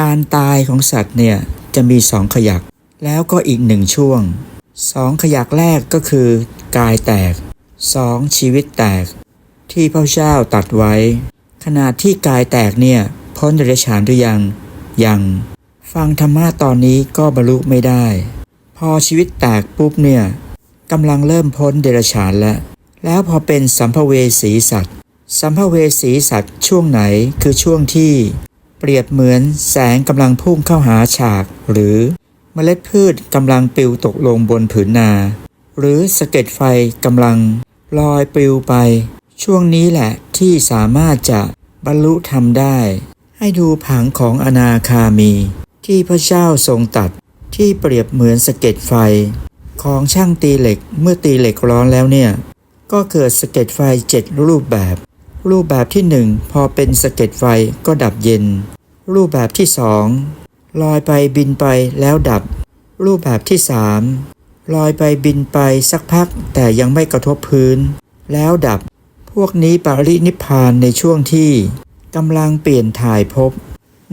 การตายของสัตว์เนี่ยจะมีสองขยัก แล้วก็อีกหนึ่งช่วงสองขยักแรกก็คือกายแตกสองชีวิตแตก ที่พระเจ้าตัดไว้ ขณะที่กายแตกเนี่ยพ้นเดรัจฉานหรือยังยัง ฟังธรรมะตอนนี้ก็บรรลุไม่ได้ พอชีวิตแตกปุ๊บเนี่ยกำลังเริ่มพ้นเดรัจฉานแล้วแล้วพอเป็นสัมภเวสีสัตว์ สัมภเวสีสัตว์ช่วงไหนคือช่วงที่ เปรียบเหมือนแสงกำลังพุ่งเข้าหาฉาก หรือเมล็ดพืชกำลังปลิวตกลงบนผืนนา หรือสะเก็ดไฟกำลังลอยปลิวไป ช่วงนี้แหละที่สามารถจะบรรลุธรรมได้ ให้ดูผังของอนาคามี ที่พระเจ้าทรงตัดที่เปรียบเหมือนสะเก็ดไฟ ของช่างตีเหล็กเมื่อตีเหล็กร้อนแล้วเนี่ย ก็เกิดสะเก็ดไฟเจ็ดรูปแบบ รูปแบบที่หนึ่งพอเป็นสะเก็ดไฟก็ดับเย็น รูปแบบที่สองลอยไปบินไปแล้วดับ รูปแบบที่สามลอยไปบินไปสักพักแต่ยังไม่กระทบพื้น แล้วดับ พวกนี้ปรินิพพานในช่วงที่กำลังเปลี่ยนถ่ายภพ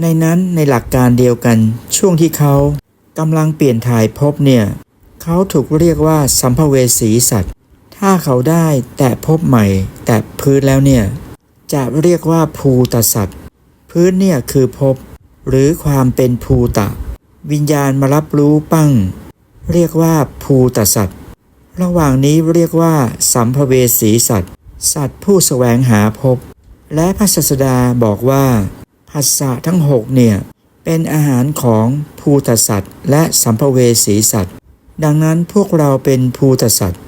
ในนั้นในหลักการเดียวกัน ช่วงที่เขากำลังเปลี่ยนถ่ายภพเนี่ยเขาถูกเรียกว่าสัมภเวสีสัตว์ ถ้าเขาได้แตะภพใหม่ แตะพื้นแล้วเนี่ยจะเรียกว่าภูตสัตว์ พื้นเนี่ยคือภพหรือความเป็นภูตะ วิญญาณมารับรู้ปั้ง เรียกว่าภูตสัตว์ ระหว่างนี้เรียกว่า สัมภเวสีสัตว์ สัตว์ผู้แสวงหาภพและพระศาสดาบอกว่าภาษาทั้งหกเนี่ย เป็นอาหารของภูตสัตว์ และสัมภเวสีสัตว์ ดังนั้นพวกเราเป็นภูตสัตว์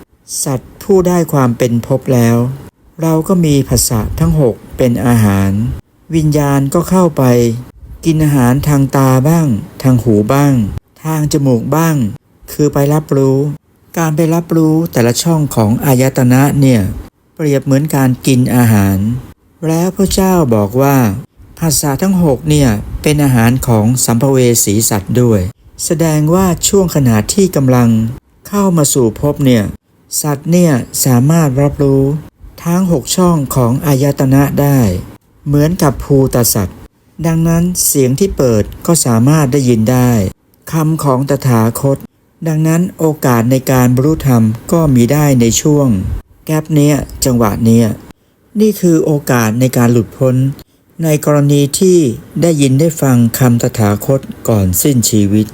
สัตว์ผู้ได้ความเป็นภพแล้ว เราก็มีภาษาทั้งหกเป็นอาหาร วิญญาณก็เข้าไป กินอาหารทางตาบ้าง ทางหูบ้าง ทางจมูกบ้าง คือไปรับรู้ การไปรับรู้แต่ละช่องของอายตนะเนี่ย เปรียบเหมือนการกินอาหาร แล้วพระเจ้าบอกว่าภาษาทั้งหกเนี่ยเป็นอาหารของสัมภเวสีสัตว์ด้วย แสดงว่าช่วงขณะที่กำลังเข้ามาสู่ภพเนี่ยสัตว์เนี่ยสามารถรับรู้ทั้งหกช่องของอายตนะได้ เหมือนกับภูตสัตว์ดังนั้นเสียงที่เปิดก็สามารถได้ยินได้คำของตถาคต ดังนั้นโอกาสในการบรรลุธรรมก็มีได้ในช่วง แกลบเนี้ยจังหวะเนี้ยนี่คือโอกาสในการหลุดพ้น ในกรณีที่ได้ยินได้ฟังคำตถาคตก่อนสิ้นชีวิต